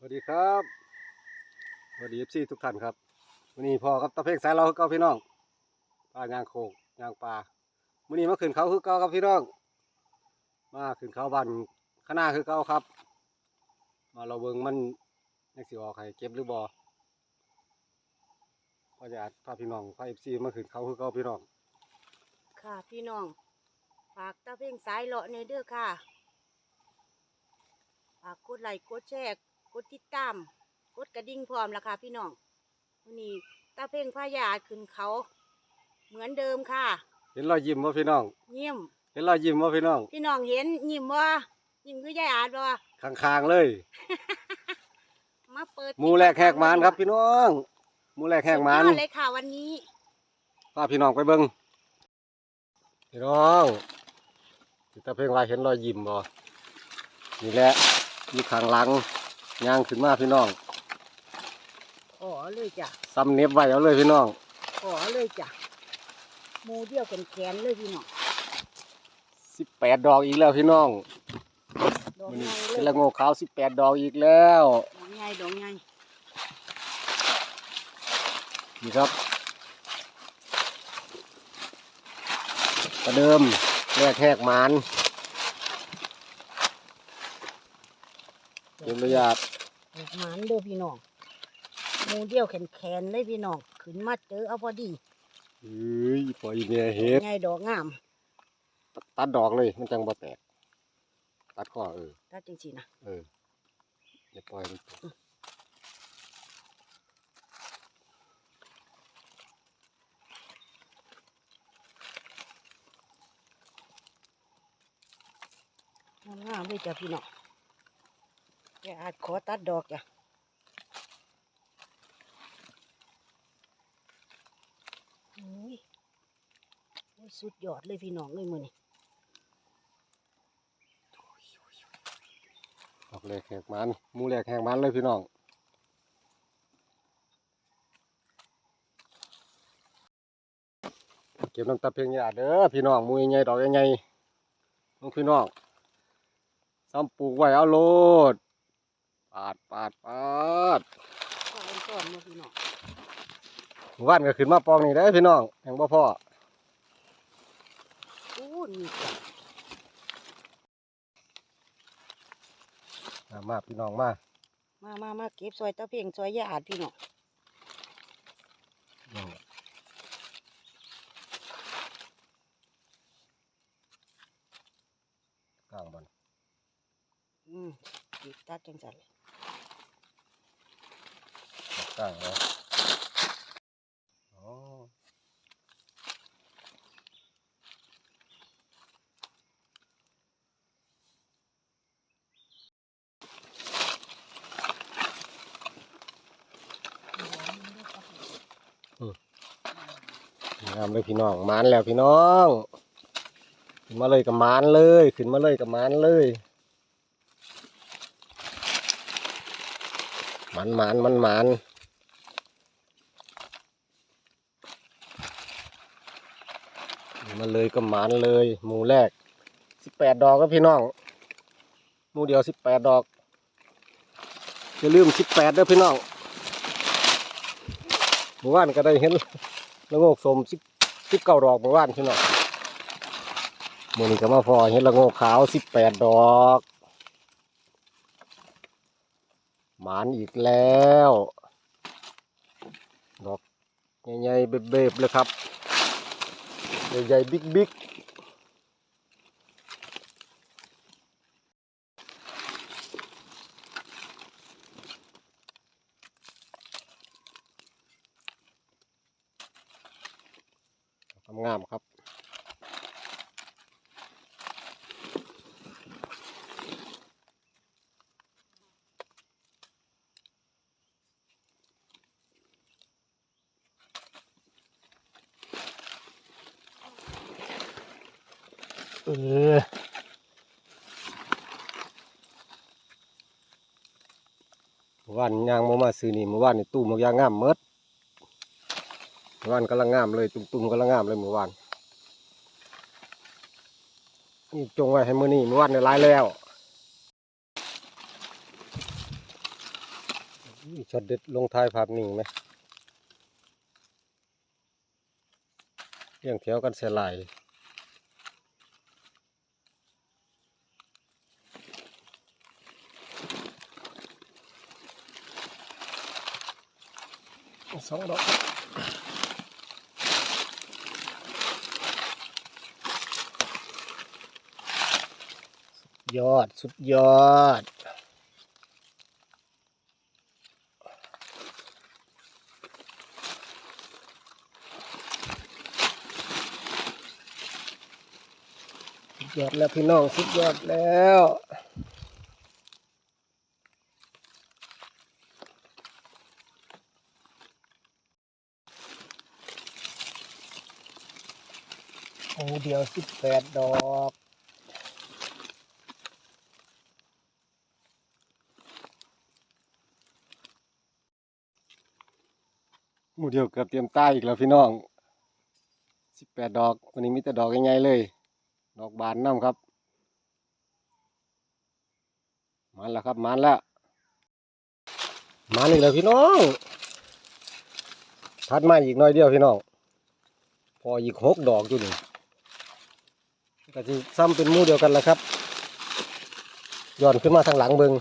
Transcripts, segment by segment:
สวัสดีครับสวัสดีเอฟซีทุกท่านครับวันนี้พ่อกับตาเพ่งสายเราคือเก่าพี่น้องปลายางโคกยางปลาวันนี้มาขึ้นเขาคือเก่าครับพี่น้อง มาขึ้นเขาบันข้างหน้าคือเก่าครับ มาเราเบิ่งมันยังสิออกให้เก็บหรือบ่ก็จะพาพี่น้องพาเอฟซีมาขึ้นเขาคือเก่าพี่น้อง ค่ะพี่น้องฝากตาเพ่งสายเลาะในเด้อค่ะฝากกดไลค์กดแชร์ กดติดตาม กดกระดิ่งพร้อมแล้วค่ะพี่น้องวันนี้ตาเพ่งพายาขึ้นเขา เหมือนเดิมค่ะ เห็นรอยยิ้มว่าพี่น้อง ยิ้ม เห็นรอยยิ้มว่าพี่น้อง พี่น้องเห็นยิ้มว่ายิ้มคือยายอาดว่าข้างๆเลย มาเปิดหมูแรกแหกหมานครับพี่น้องหมูแรกแหกหมานสุดยอดเลยค่ะวันนี้พาพี่น้องไปเบิ่งพี่น้องสิตาเพ่งว่าเห็นรอยยิ้มบ่นี่แหละอยู่ข้างหลัง ย่างขึ้นมาพี่น้อง ขอเลยจ้ะซ้ำเน็บไว้เอาเลยพี่น้อง ขอเลยจ้ะหมูเดียวกันแขนเลยพี่น้องสิบแปดดอกอีกแล้วพี่น้องดอกมันใหญ่เลเป็นยละโงกขาวสิบแปดดอกอีกแล้วดอกใหญ่ดอกใหญ่นี่ครับประเดิมแรกแหกหมาน เก็บระยะดอกหมานเด้อพี่น้องหมูเดียวแขนแขนเลยพี่น้องขึ้นมาเจอเอาพอดีเฮ้ยปล่อยเนี่ยเฮ็ดใหญ่ดอกงาม ตัดดอกเลยมันจังบ่แตก ตัดข้อเออถ้าจริงๆนะ เอออย่าปล่อยมันตกงามเลยจ้ะพี่น้อง แกอาจขอตัดดอกจ้ะโอ้ยโอ้ยสุดยอดเลยพี่น้องเลยมือนี่ดอกแรกแหกมันมูแรกแหกมันเลยพี่น้องเก็บน้ำตาเพียงยาเด้อพี่น้องมูใหญ่ดอกใหญ่ๆน้องพี่น้องซ้ำปลูกไว้เอาโลดาดปาดปาดขอเป็นต้นมาพี่น้องหมู่บ้านก็ขึ้นมาปองนี่ได้อพี่น้องแห่งบ่พ่ออู้นี่จ้ะมามาพี่น้องมา มามามาเก็บซอยตะเพียงซอยยาอาดพี่น้องนี่กลางบอนอืมติดตัดจังสันเลย กลางแล้วงามเลยพี่น้องมานแล้วพี่น้องขึ้นมาเลยกับมานเลย ขึ้นมาเลยกับมานเลยมันมานมันมานขึ้น มาเลยกับหมานเลย หมู่แรกสิบแปดดอกครับพี่น้อง หมู่เดียวสิบแปดดอกอย่าลืมสิบแปดด้อพี่น้องหมู่บ้านก็ได้เห็นละโงกสมสิบสิบเก้าดอกเมื่อวานพี่น้องมื่อนี้ก็มาพอเห็นละโงกขาวสิบแปดดอกหมานอีกแล้ว ดอกใหญ่ๆเบบๆเลยครับ ใหญ่ๆบิ๊กๆงามๆครับ เออวานยางมามาซื้อนี่เมื่อวานนี่ตู้มันยางงามเมดเมื่อวานกำลังงามเลยตุ้มๆกำลังงามเลยเมื่อวานนี่จงไว้ให้มือนี่เมื่อวานเนี่ยร้ายแล้วช็อตเด็ดลงท้ายภาพนิ่งไหมเรียงแถวกันเสียหลาย สองดอกยอด สุดยอด สุดยอดแล้วพี่น้อง สุดยอดแล้ว เดียวสิบแปดดอกหมูเดียวเกือบเตรียมตายอีกแล้วพี่น้องสิบแปดดอก วันนี้มีแต่ดอกใหญ่ๆเลย ดอกบานน้ำครับ มันแล้วครับ มันแล้วมันอีกแล้วพี่น้องทัดมาอีกน้อยเดียวพี่น้อง พออีกหกดอกอยู่นี่ ก็จะซ้ำเป็นมู่เดียวกันแล้วครับย้อนขึ้นมาทางหลังเบิง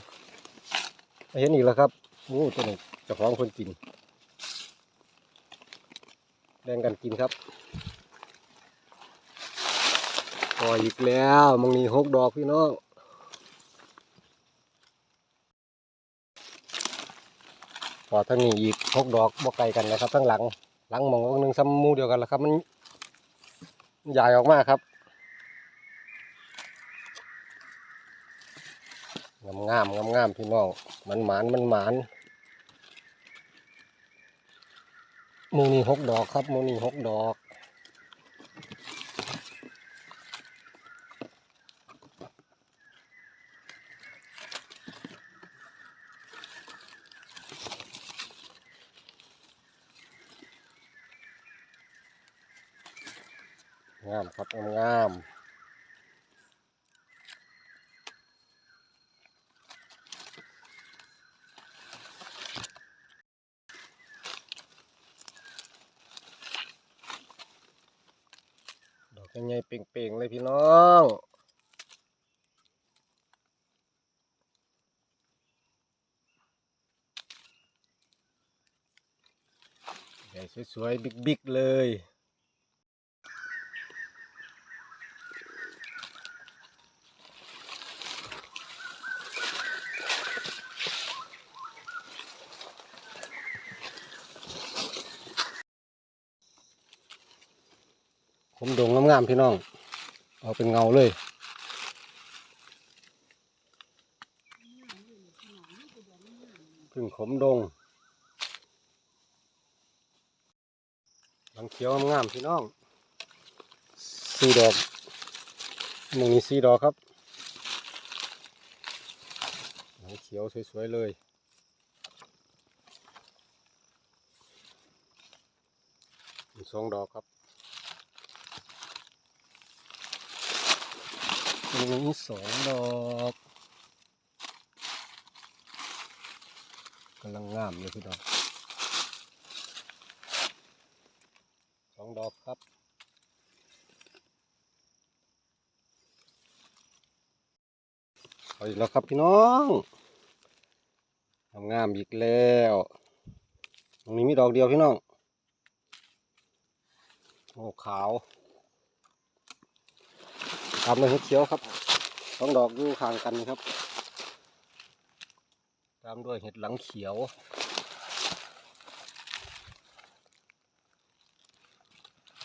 เห็นอีกแล้วครับโอ้ตัวนี้เจ้าของคนกินแบ่งกันกินครับพออีกแล้วมังนีหกดอกพี่น้องพอทั้งนี้อีกหกดอกบ่ไกลกันนะครับทั้งหลัง หลังมองหนึ่งซ้ำมูเดียวกันแล้วครับ มันใหญ่ออกมาครับ งามงามงามงามพี่น้อง มันหมานมันหมานมูนี่หกดอกครับมูนี่หกดอกงามครับงาม งามดอกใหญ่ๆเป่งๆเลยพี่น้องใหญ่สวยๆ บิ๊กๆ เลยามพี่น้องเอาเป็นเงาเลยพึ่งขมดงหลังเขียวงามพี่น้องสี่ดอกหนึ่งนี้สี่ดอกครับหลังเขียวสวยๆเลยสองดอกครับ รงนี้สองดอกกำลังงามเลยพี่ดอกสองดอกครับเอาอีกแล้วครับพี่น้องงามงามอีกแล้วตรงนี้มีดอกเดียวพี่น้องโอ้ขาว ตามด้วยเห็ดเขียวครับสองดอกอยู่ข้างกันครับ ตามด้วยเห็ดหลังเขียว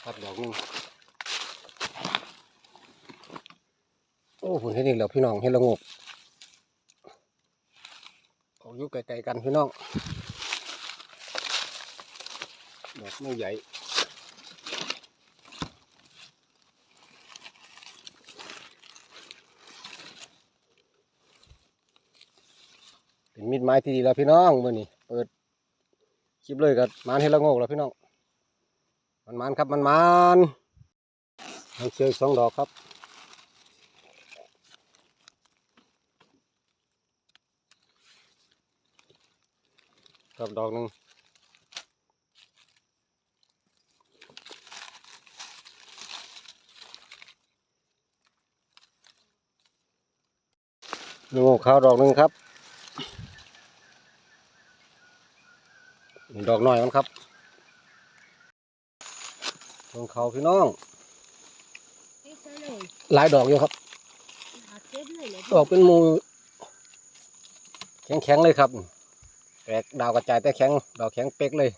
ครับดอกนึงโอ้ผมเห็นอีกแล้วพี่น้องเห็ดละงกออกอยู่ไกลๆกันพี่น้องดอกไม่ใหญ่ เป็น มีดไม้ที่ดีแล้วพี่น้องมื่อนี้เปิดคลิปเลยกับมานให้ละโงกแล้วพี่น้อง มันมันครับมันมันมันเชียวอีกสองดอกครับกับดอกหนึ่งลูกขาวดอกหนึ่งครับ ดอกหน่อยมันครับดอกเขาพี่น้องเก็บได้เลยหลายดอกอยู่ครับหาเก็บเลยเลยดอกเป็นหมูแข็งๆเลยครับแตกดาวกระจายแต่แข็ง ดอกแข็งเป๊กเลย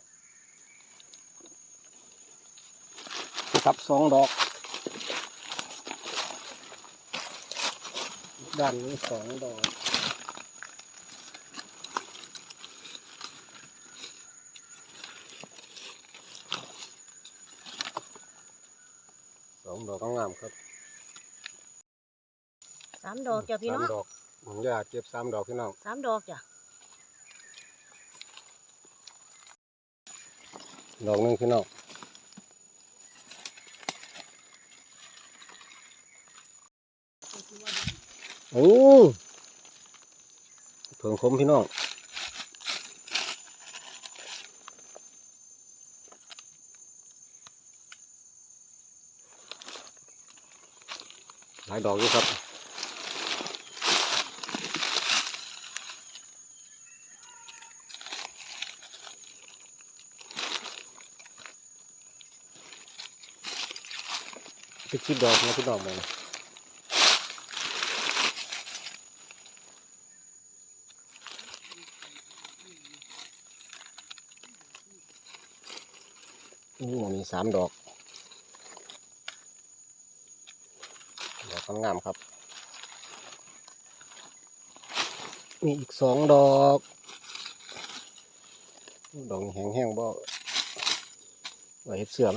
นี่ครับสองดอก ด้านนี้สองดอก ส องดอกงามๆครับสามดอกจ้ะพี่น้องสามดอกผมอยากเก็บสามดอกพี่น้องสามดอกจ้ะดอกหนึ่งพี่น้องโอ้เผิงคมพี่น้อง หลายดอกอยู่ครับไปคิดดอกนะพี่ดอกมองนี่มีสามดอก ดอก งามๆครับ มีอีกสองดอก ดอกแห้งๆบ่ไว้เฮ็ดเสื่อม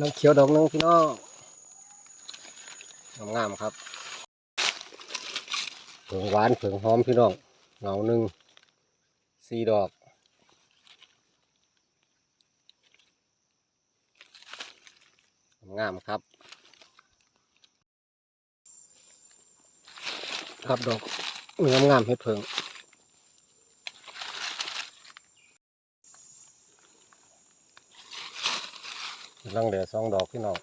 น้องเขียวดอกนึงพี่น้องงามๆครับเผืองหวานเผืองหอมพี่น้องเหงาหนึ่งสี่ดอก งามครับ ครับดอกงามงามเฮ็ดเผืองลังเหลือสองดอกพี่น้อง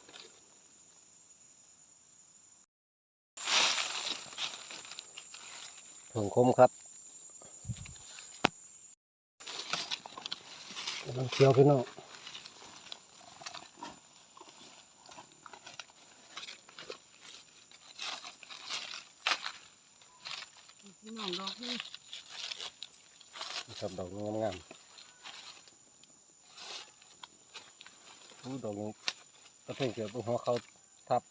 เพิ่งคมครับลังเคี้ยวพี่น้อง พี่น้องดอกนี่ ครับดอกนี้งามๆอู้ดอกนี้ก็เพิ่งเกิดเป็นหัวเขาทับ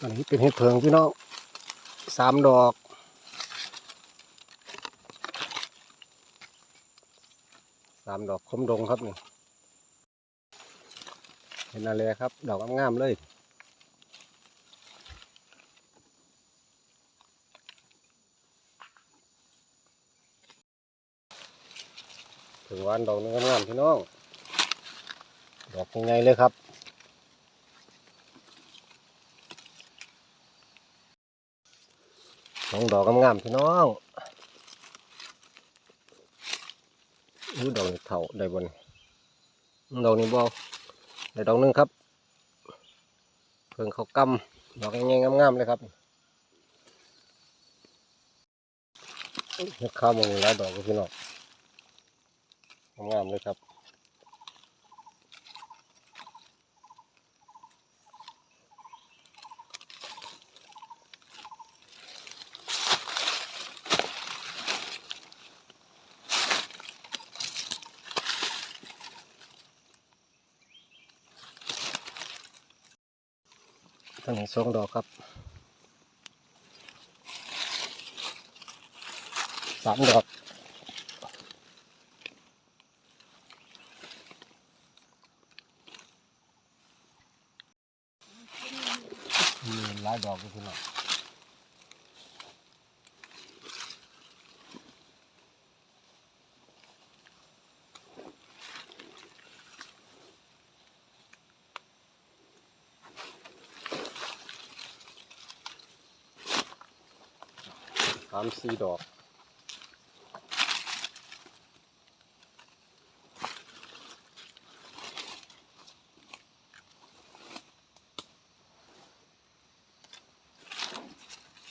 อันนี้เป็นเห็ดเพิงพี่น้องสามดอกสามดอกคมดงครับนี่เห็นอะไรครับ ดอกงามๆเลยถึงวันดอกนึงงามๆพี่น้อง ดอกยังไงเลยครับสองดอกงามๆพี่น้องอู้ดอกเท่าได้บนดอกนี้บ่ อได้ดอกนึงครับ เพิ่งเขากำดอกง่ายงงามๆเลยครับเข้าวมองหลายดอกเลยพี่น้องงามเลยครับ ทั้งนี้สองดอกครับสามดอก มีหลายดอกเลยพี่น้องามสี่ดอก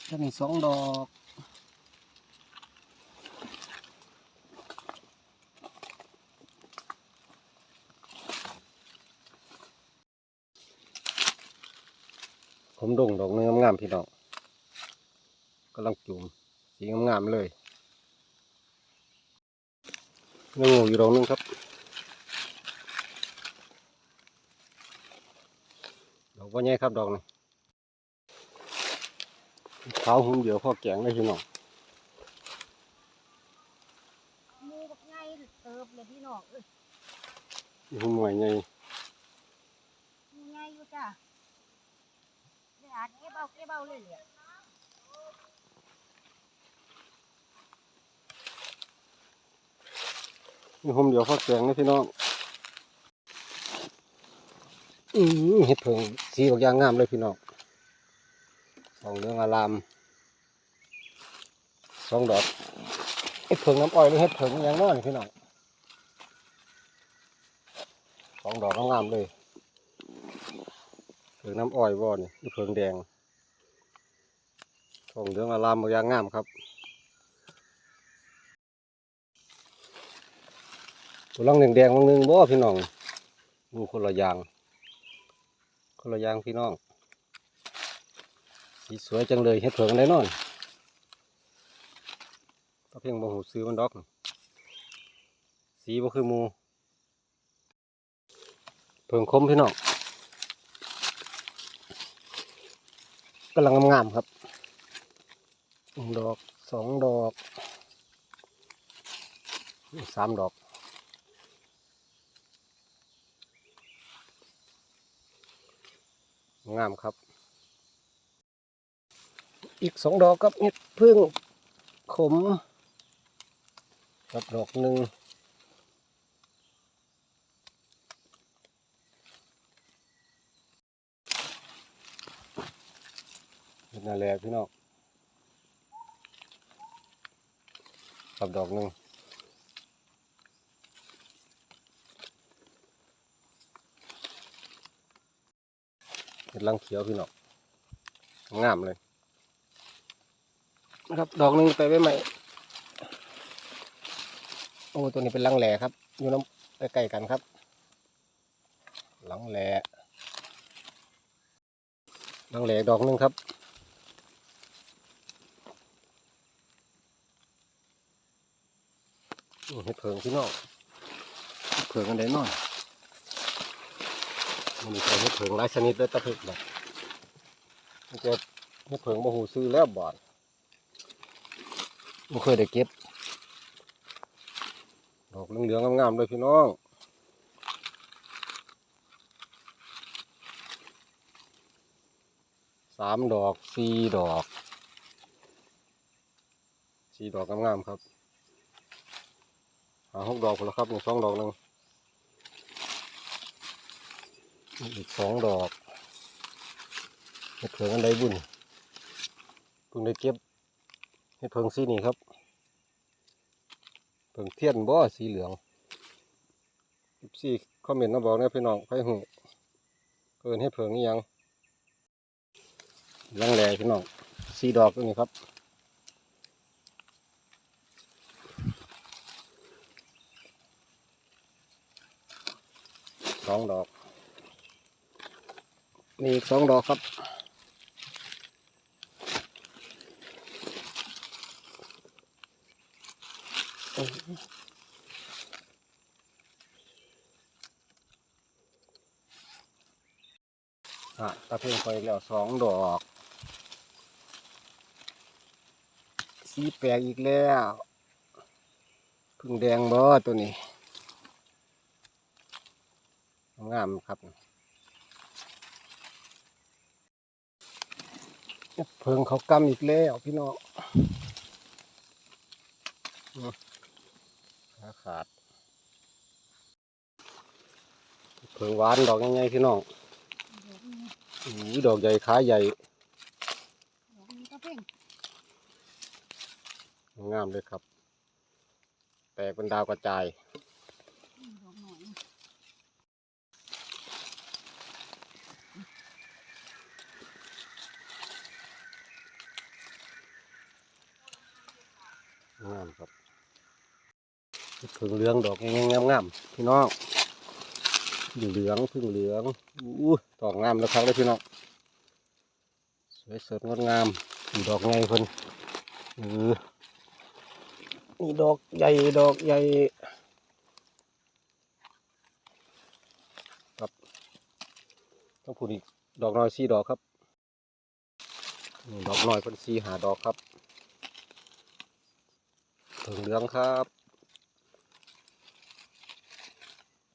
จะมีสองดอกผมดงดอกเนื้องามๆพี่น้องกำลังจุ่มสี งามๆเลยเนื้องูอยู่ดอกหนึงครับดอกว่าใหญ่ครับดอกนี้ขาวหุ่มเดียวพ่อแกงเลยพี่น้องมูบักไงเติบเลยพี่น้องเอ้ยหุ่มหน่วยใหญ่มูไงอยู่จ้ะไม่อาจเก็บเอาเก็บเอาเลยเนี่ย มีหุ่มเดียวพ่อแกงเลยพี่น้องอือเห็ดเผิงสีออกอย่างงามเลยพี่น้องสองเรื่องอารามสองดอกเห็ดเผิงน้ำอ้อยหรือเห็ดเผิงอย่างน้อยพี่น้องสองดอกงามเลยเผิงน้ำอ้อยบ่นี่เผิงแดงสองเรื่องอารามออกอย่างงามครับ ตัวลังแดงๆบางนึงบ่พี่น้องดูคนละยาง คนละยางพี่น้องสีสวยจังเลยเฮ็ดเผิงได้นอนก็เพียงบ่หูซื้อมันดอก สีบ่คือมูเผิงคมพี่น้องกำลังงามๆครับดอกสองดอกสามดอก งามครับ อีกสองดอกครับเห็ดพึ่งขมกับดอกหนึ่งเห็ดนาแลพี่น้องกับดอกหนึ่ง ห็ดลังเขียวพี่น้องงามเลยนะครับ ดอกหนึ่งไปไว้ใหม่โอ้ตัวนี้เป็นลังแหล่ครับ อยู่น้ำใกล้ๆกันครับลังแหล่ลังแหล่ดอกหนึ่งครับเห็ดเผิงพี่น้องเห็ดเผิงกันได้น้อย มันมีใช้เห็ดเผิงหลายชนิดเลยตะเพิกแบบมันจะเห็ดเผิงบ่หูซื้อแล้วบ่อนไม่เคยได้เก็บ ดอกเหลืองๆงามๆเลยพี่น้องสามดอกสี่ดอกสี่ดอกงามๆครับหาหกดอกพอแล้วครับหนึ่งสองดอกหนึ่ง อีกสองดอกเห็ดเผืองอันใดบุญเพิ่งได้เก็บเห็ดเพิงสีนี่ครับเพิงเทียนบ่สีเหลืองสีคอมเมนต์มาบอกนะพี่น้องไฟหูเกินเห็ดเพิงนี่ยังลังแหล่พี่น้องสีดอกตัวนี้ครับสองดอก นี่อีกสองดอกครับ อะตะเพียงไปแล้วสองดอก สีแปลกอีกแล้วพึ่งแดงบ่ตัวนี้ งามครับ เพิงเขากำอีกแล้วพี่น้องขาขาด เพิงหวานดอกยังไงพี่น้องดอกนี้อุ้ยดอกใหญ่ขาใหญ่ งามเลยครับ แตกเป็นดาวกระจาย ดอกหน่อย งามครับพึ่งเหลืองดอกงามงามๆพี่น้องพึ่งเหลืองพึ่งเหลืองอู้ดอกงามแล้วครับเลยพี่น้องสวยสดงดงามมีดอกไงเพิ่นเออนี่ดอกใหญ่ดอกใหญ่ครับต้องพูดอีกดอกน้อยสี่ดอกครับนี่ดอกน้อยเพิ่นสี่หาดอกครับ ถึงเหลืองครับ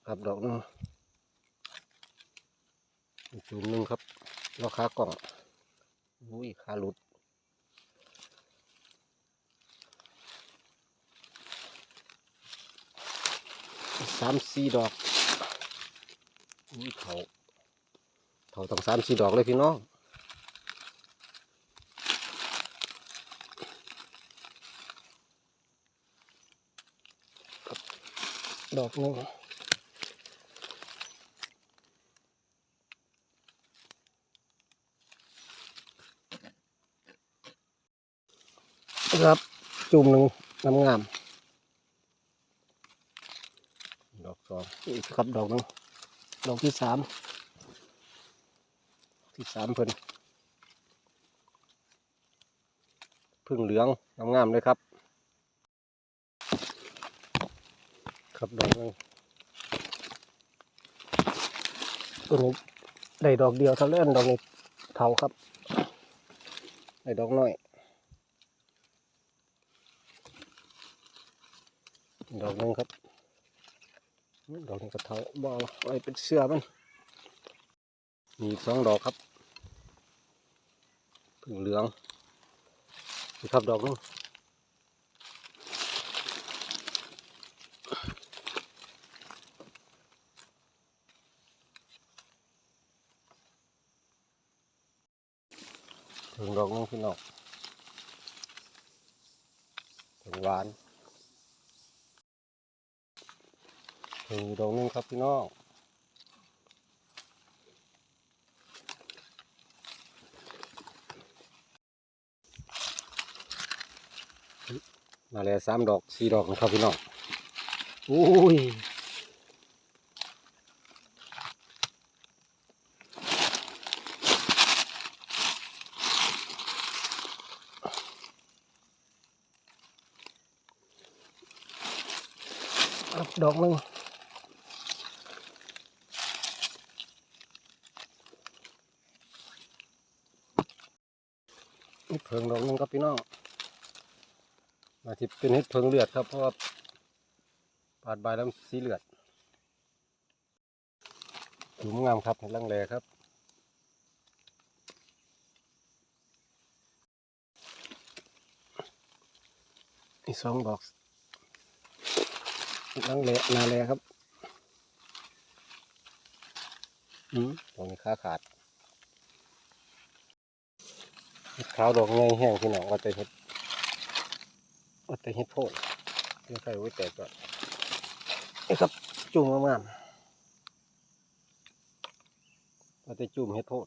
ครับดอกหนึงอีกจุ่มหนึ่งครับราคากล่องอุ้ยขาหลุดสามสี่ดอกอุ้ยเขาเขาต้องสามสี่ดอกเลยพี่น้อง ดอกหนึงครับจุ่มหนึ่งงามงามดอกสองอีกครับดอกหนึงดอกที่สามที่สามเพิ่นพึ่งเหลืองงามงามเลยครับ ครับดอกหนึงตัวนี้ได้ดอกเดียวเท่าเล่นดอกนี้เท่าครับได้ดอกน้อยดอกหนึงครับดอกนี้ก็เท่าบอกไว้เป็นเสื้อมันมีสองดอกครับพึ่งเหลืองนี่ครับดอกนึง ถึงดอกนึงพี่น้องถึงหวาน ถึงดอกนึงครับพี่น้องมาแล้วสามดอกสี่ดอกนะครับพี่น้องอุ้ย ดอกหนึงนี่เพิงดอกหนึงครับพี่น้องมาที่เป็นเห็ดเพิงเลือดครับเพราะว่าปาดใบแล้วสีเลือดหลุมงามครับเห็ดลังแลครับอีกสองดอก เห็ดลังแลนาแลครับอืมตรงนี้ขาขาดเห็ดขาวดอกไงแห้งพี่น้องว่าแต่เห็ดว่าแต่เห็ดโพดเดี๋ยวใส่ไว้แตกก่อนนี่ครับจุ่มงามๆว่าแต่จุ่มเห็ดโพด